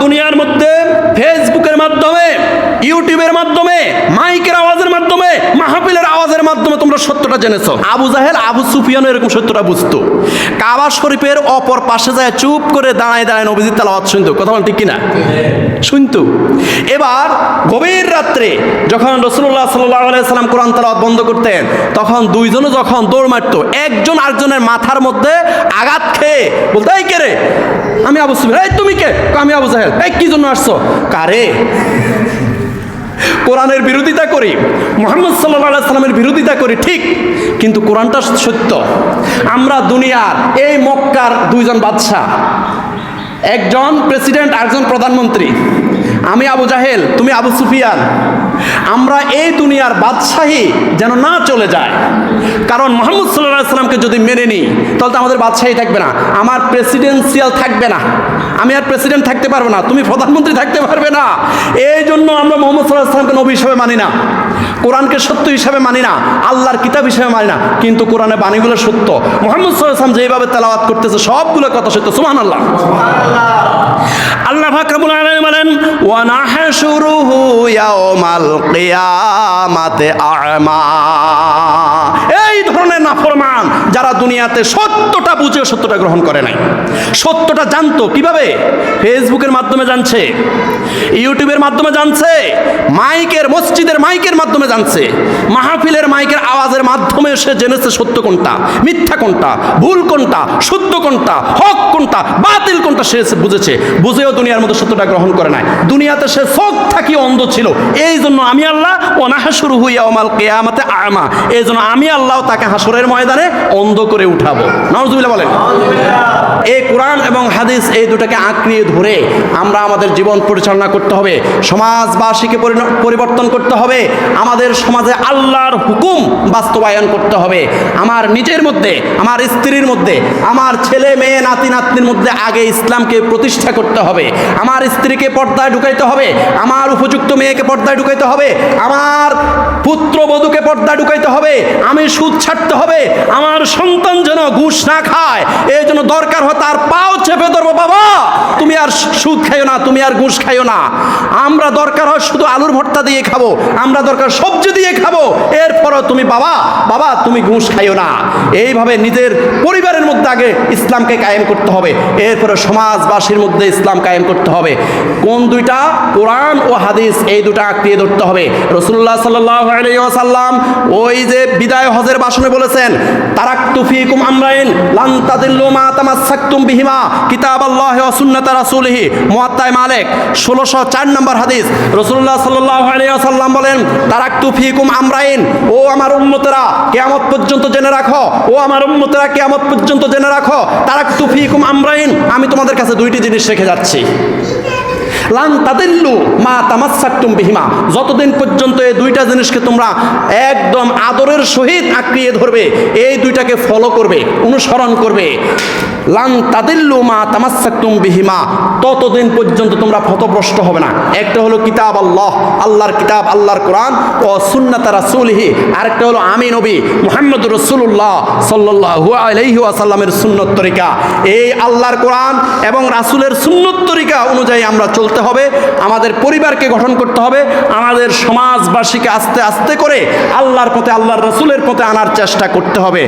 দুনিয়ার মধ্যে ফেসবুকের মাধ্যমে ইউটিউবের মাধ্যমে মাইকের আওয়াজের মাধ্যমে মাহফিলের আওয়াজের মাধ্যমে তোমরা সত্যটা জেনেছো। আবু জাহেল, আবু সুফিয়ানও এরকম সত্যটা বুঝতো। কাবা শরীফের অপর পাশে যায়, চুপ করে দাঁড়ায় দাঁড়ায় নবীজির তালাওয়াত শুনতো। কথা বল ঠিক কিনা? শুনতো। এবার গভীর রাত্রে যখন রসুল্লাহ সাল্লাহ সাল্লাম কোরআন তালাওয়াত বন্ধ করতেন, তখন দুইজনও যখন দৌড় মারতো, একজন আরেকজনের মাথার মধ্যে আঘাত খেয়ে বলতো, এই কে রে? আমি আবু সুফিয়ান। এই তুমি কে? আমি আবু জাহেল। এই কি জন্য আসছো? কারে? কোরআনের বিরোধিতা করি, মোহাম্মদ সাল্লাহ সাল্লামের বিরোধিতা করি, ঠিক, কিন্তু কোরআনটা সত্য। আমরা দুনিয়ার এই মক্কার দুইজন বাদশাহ। একজন প্রেসিডেন্ট একজন প্রধানমন্ত্রী। আমি আবু জাহেল, তুমি আবু সুফিয়ান। আমরা এই দুনিয়ার বাদশাহী যেন না চলে যায়। কারণ মোহাম্মদ সাল্লাহ সাল্লামকে যদি মেনে নিই, তাহলে তো আমাদের বাদশাহী থাকবে না। আমার প্রেসিডেন্সিয়াল থাকবে না। আমি আর প্রেসিডেন্ট থাকতে পারব না, তুমি প্রধানমন্ত্রী থাকতে পারবে না। এই জন্য আমরা মোহাম্মদ সাল্লাহ সাল্লামকে নবী হিসাবে মানি না। কোরআনকে সত্য হিসাবে মানি না, আল্লাহর কিতাব হিসাবে মানি না, কিন্তু কোরআনে বাণীগুলো সত্য। মোহাম্মদ সাল্লাহ সাল্লাম যেভাবে তেলাওয়াত করতেছে, সবগুলো কথা সত্য সুমান আল্লাহ আল্লাহ ফাকরাবুল আলামিন বলেন, ওয়া নাহশুরুহু ইয়াউমাল কিয়ামাতে আ'মা। নাফরমান যারা দুনিয়াতে সত্যটা বুঝে সত্যটা গ্রহণ করে নাই। সত্যটা জানতো কীভাবে? ফেসবুকের মাধ্যমে জানছে, ইউটিউবের মাধ্যমে জানছে, মাইকের, মসজিদের মাইকের মাধ্যমে জানছে, মাহফিলের মাইকের আওয়াজের মাধ্যমে সে জেনেছে সত্য কোনটা, মিথ্যা কোনটা, ভুল কোনটা শুদ্ধ কোনটা, হক কোনটা, বাতিল কোনটা সে বুঝেছে। বুঝেও দুনিয়ার মধ্যে সত্যটা গ্রহণ করে নাই। দুনিয়াতে সে চোখ থাকি অন্ধ ছিল। এই জন্য আমি আল্লাহ অনাহা শুরু হইয়া ওমাল কেয়ামাতে আমা। এই জন্য আমি আল্লাহ তাকে হাসরের ময়দানে অন্ধ করে উঠাবো। নজুবিল্লা বলেন। এই কোরআন এবং হাদিস এই দুটাকে আঁকড়িয়ে ধরে আমরা আমাদের জীবন পরিচালনা করতে হবে, সমাজবাসীকে পরিবর্তন করতে হবে, আমাদের সমাজে আল্লাহর হুকুম বাস্তবায়ন করতে হবে। আমার নিজের মধ্যে, আমার স্ত্রীর মধ্যে, আমার ছেলে, মেয়ে, নাতি, নাতনির মধ্যে আগে ইসলামকে প্রতিষ্ঠা করতে হবে। আমার স্ত্রীকে পর্দায় ঢুকাইতে হবে, আমার উপযুক্ত মেয়েকে পর্দায় ঢুকাইতে হবে, আমার পুত্রবধূকে পর্দায় ঢুকাইতে হবে, আমি সুদ ছাড়তে হবে, আমার সন্তান যেন ঘুষ না খায়, এই জন্য দরকার হয় তার পাও তুমি আর সুদ খাইও না, তুমি আর ঘুষ খাইও না। আমরা দরকার হয় শুধু আলুর ভর্তা দিয়ে খাব, আমরা দরকার সবজি দিয়ে খাব। এরপরও তুমি বাবা বাবা, তুমি ঘুষ খাইও না। এইভাবে নিজের পরিবারের মধ্যে আগে ইসলামকে কায়েম করতে হবে। এরপরে সমাজবাসীর মধ্যে ইসলাম কায়েম করতে হবে। কোন দুইটা? কোরআন ও হাদিস, এই দুটা আঁকড়িয়ে ধরতে হবে। রসুল্লাহ সাল্লাম ওই যে বিদায় হজের বাসনে বলেছেন, তারাক্তু ফিকুম আমরাইন, লান তাদিল্লু মা তামাসসাকতুম বিহিমা কিতাব আল্লাহ ওয়া সুন্নাত রাসূলিহি মুয়াত্তায় মালিক 1604 নম্বর হাদিস। রসুল্লাহ সাল্লাল্লাহু আলাইহি ওয়াসাল্লাম বলেন, তারাক্তু ফিকুম আমরাইন। ও আমার উম্মতেরা, কেয়ামত পর্যন্ত জেনে রাখো, ও আমার উম্মতেরা, কেয়ামত পর্যন্ত জেনে রাখো, তারাক্তু ফিকুম আমরাইন। আমি তোমাদের কাছে দুইটি জিনিস রেখে যাচ্ছি। লান তাদিল্লু মা তামাসাক্তুম বিহিমা। যতদিন পর্যন্ত এই দুইটা জিনিসকে তোমরা একদম আদরের সহিত আঁকড়িয়ে ধরবে, এই দুইটাকে ফলো করবে, অনুসরণ করবে। লান তাদিল্লু মা তামাসাক্তুম বিহিমা। ততদিন পর্যন্ত তোমরা ফতভ্রষ্ট হবে না। একটা হলো কিতাব আল্লাহ, আল্লাহর কিতাব, আল্লাহর কোরআন, ও সুন্নাত রাসূলিহি। আরেকটা হলো আমি নবী মুহাম্মদ রাসূলুল্লাহ সাল্লাল্লাহু আলাইহি ওয়াসাল্লামের সুন্নত তরিকা। এই আল্লাহর কোরআন এবং রাসূলের সুন্নত তরিকা অনুযায়ী আমরা চলতে হবে, আমাদের পরিবারকে গঠন করতে হবে, আমাদের সমাজবাসীকে আস্তে আস্তে করে আল্লাহর পথে, আল্লাহর রসুলের পথে আনার চেষ্টা করতে হবে।